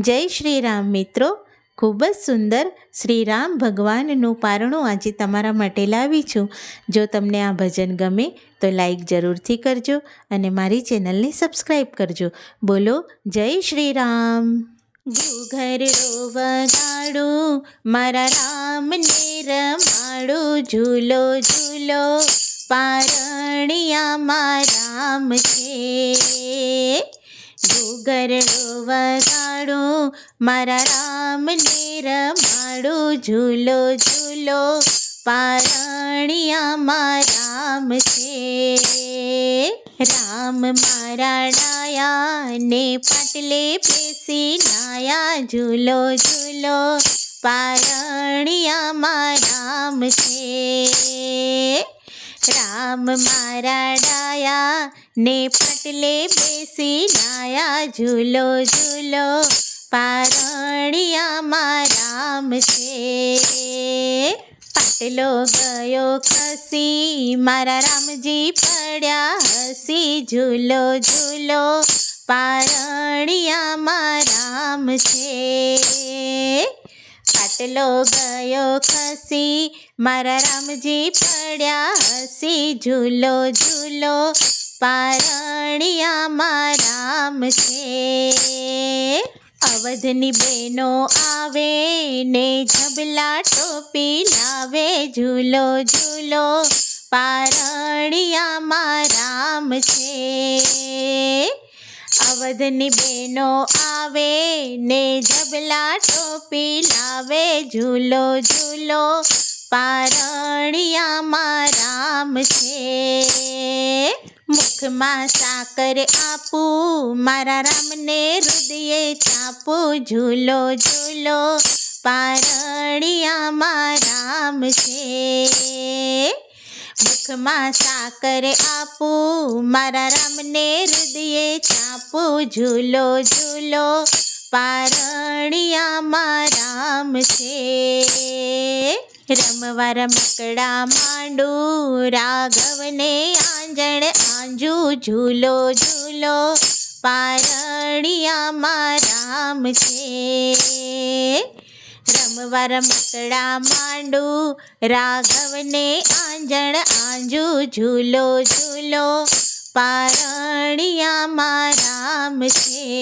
જય શ્રી રામ મિત્રો. ખૂબ જ સુંદર શ્રી રામ ભગવાનનું પારણું આજે તમારા માટે લાવી છું. જો તમને આ ભજન ગમે તો લાઈક જરૂરથી કરજો અને મારી ચેનલને સબસ્ક્રાઈબ કરજો. બોલો, જય શ્રી રામ ઘૂઘરડો વગાડું, મારા રામને રમાડું, ઝૂલો ઝૂલો. પારણિયા, મારા રામ ઘૂઘરડો વગાડો, મારા રામને રમાડું, ઝૂલો ઝૂલો પારણિયામાં રામ છે. રામ મારા ડાયા ને પાટલે બેસી નાયા, ઝૂલો ઝૂલો પારણિયામાં રામ છે. રામ મારા ડાયા ને પાટલે બેસી નાયા ઝૂલો ઝૂલો, પારણિયામાં રામ છે. પાટલો ગયો ખસી, મારા રામજી પડ્યા હસી, ઝૂલો ઝૂલો, પારણિયામાં રામ છે. પાટલો ગયો ખસી. મારા રામજી પડ્યા હસી. ઝૂલો ઝૂલો. પારણિયામાં રામ છે. અવધની બેનો આવે ને ઝબલા ટોપી લાવે. ઝૂલો ઝૂલો. પારણિયામાં રામ છે. અવધની બેનો આવે ને ઝબલા ટોપી લાવે, ઝૂલો ઝૂલો. પારણિયામાં રામ છે. મુખમાં સાકર આપું, મારા રામને હૃદયે છાપું ઝૂલો ઝૂલો. પારણિયામાં રામ છે. મુખમાં સાકર આપું. મારા રામને હૃદયે ચાપું. ઝૂલો ઝૂલો, પારણિયામાં રામ છે. રમવા રમકડા માંડુ. રાઘવને આંજણ આંજુ. ઝૂલો ઝૂલો, પારણિયામાં રામ છે. રમવા રમકડા માંડુ. રાઘવને આંજણ આંજુ ઝૂલો ઝૂલો. પારણિયામાં રામ છે.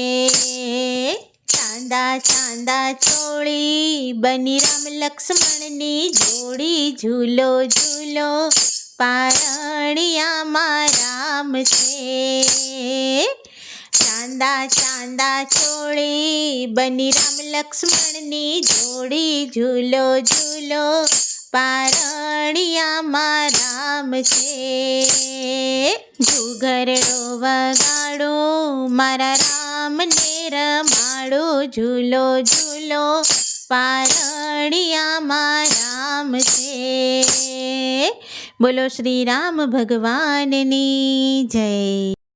ચાંદા ચાંદા ચોળી બની રામ લક્ષ્મણની જોડી ઝૂલો ઝૂલો. પારણિયામાં રામ છે. ચાંદા ચાંદા ચોળી બની રામ લક્ષ્મણની જોડી. ઝૂલો ઝૂલો. પારણિયામાં રામ છે. ઘૂઘરડો વગાડું મારા રામને રમાડું. ઝૂલો ઝૂલો. પારણિયામાં રામ છે. બોલો શ્રી રામ ભગવાનની જય.